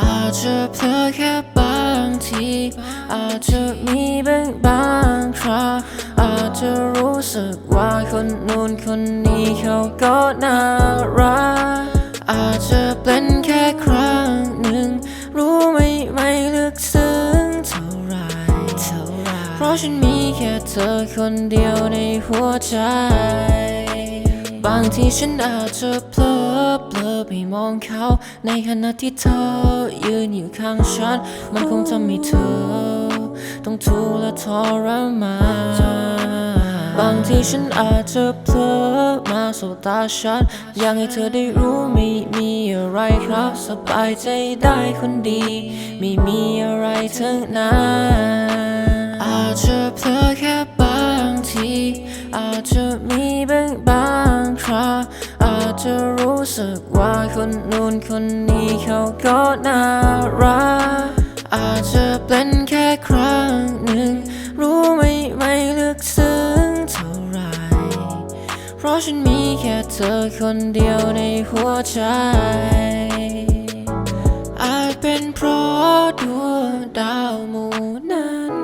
อาจจะเผลอแค่บางที อาจจะมีบางบางคราอาจจะรู้สึกว่าคนนู้นคนนี้เขาก็น่ารัก อาจจะเป็นแค่ครั้งหนึ่ง รู้ไหมไม่ลึกซึ้งเท่าไรเท่าไรเพราะฉันมีแค่เธอคนเดียวในหัวใจ บางทีฉันอาจจะเพลอเปลอไปมองเขา ในขณะที่เธอยืนอยู่ข้างฉัน มันคงทำให้เธอ ต้องทุกข์และทรมานบางทีฉันอาจจะเพลอมาสบตาฉัน อยากให้เธอได้รู้ไม่มีอะไรครับ สบายใจได้คนดี ไม่มีอะไรทั้งนั้น สึกว่าคนนู้นคนนี้เขาก็น่ารัก อาจจะเป็นแค่ครั้งหนึ่ง รู้ไหมไม่ลึกซึ้งเท่าไร เพราะฉันมีแค่เธอคนเดียวในหัวใจ อาจเป็นเพราะดวงดาวหมู่นั้น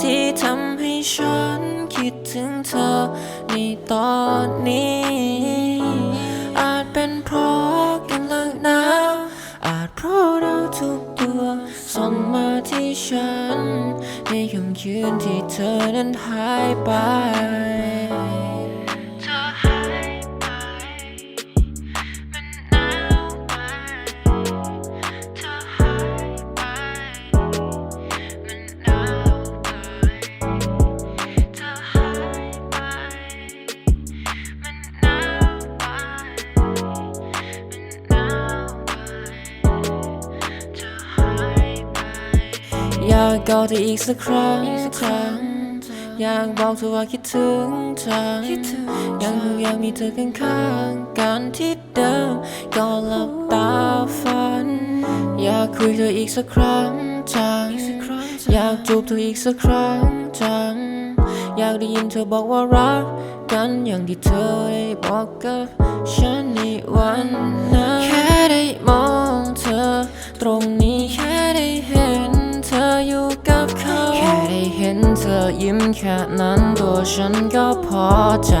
ที่ทำให้ฉันคิดถึงเธอในตอนนี้ ในค่ำคืนที่เธอนั้นหายไป อยากกอดเธออีกสักครั้งอยากบอกเธอว่าคิดถึงจังยังคงอยากมีเธอข้างๆกันที่เดิมก่อนหลับตาฝัน อยากคุยเธออีกสักครั้งจังอยากจูบเธออีกสักครั้งจังอยากได้ยินเธอบอกว่ารักกันอย่างที่เธอได้บอกกับฉันในวันนั้นแค่ได้มองเธอตรงนี้ กับเขา แค่ได้เห็นเธอยิ้มแค่นั้นตัวฉันก็พอใจ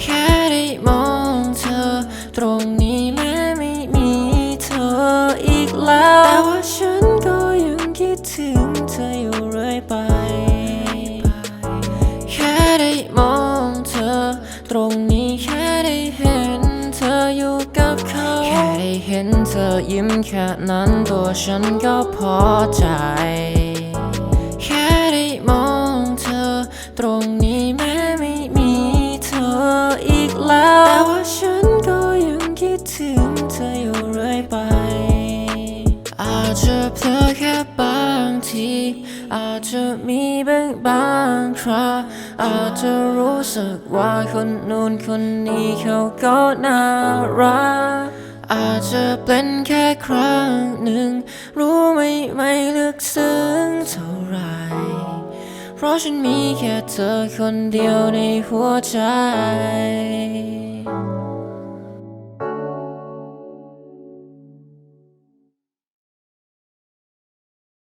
แค่ได้มองเธอ ตรงนี้แม้ไม่มีเธออีกแล้ว แต่ว่าฉันก็ยังคิดถึงเธออยู่เรื่อยไป แค่ได้มองเธอ ตรงนี้แค่ได้เห็น เธออยู่กับเขา แค่ได้เห็นเธอยิ้มแค่นั้นตัวฉันก็พอใจ แค่ได้มองเธอ ตรงนี้แม้ไม่มีเธออีกแล้ว ทีอาจจะมีบางบางคราอาจจะรู้สึกว่าคนนู้นคนนี้เขาก็น่ารักอาจจะเป็นแค่ครั้งหนึ่ง รู้ไหมไม่ลึกซึ้งเท่าไร เพราะฉันมีแค่เธอคนเดียวในหัวใจ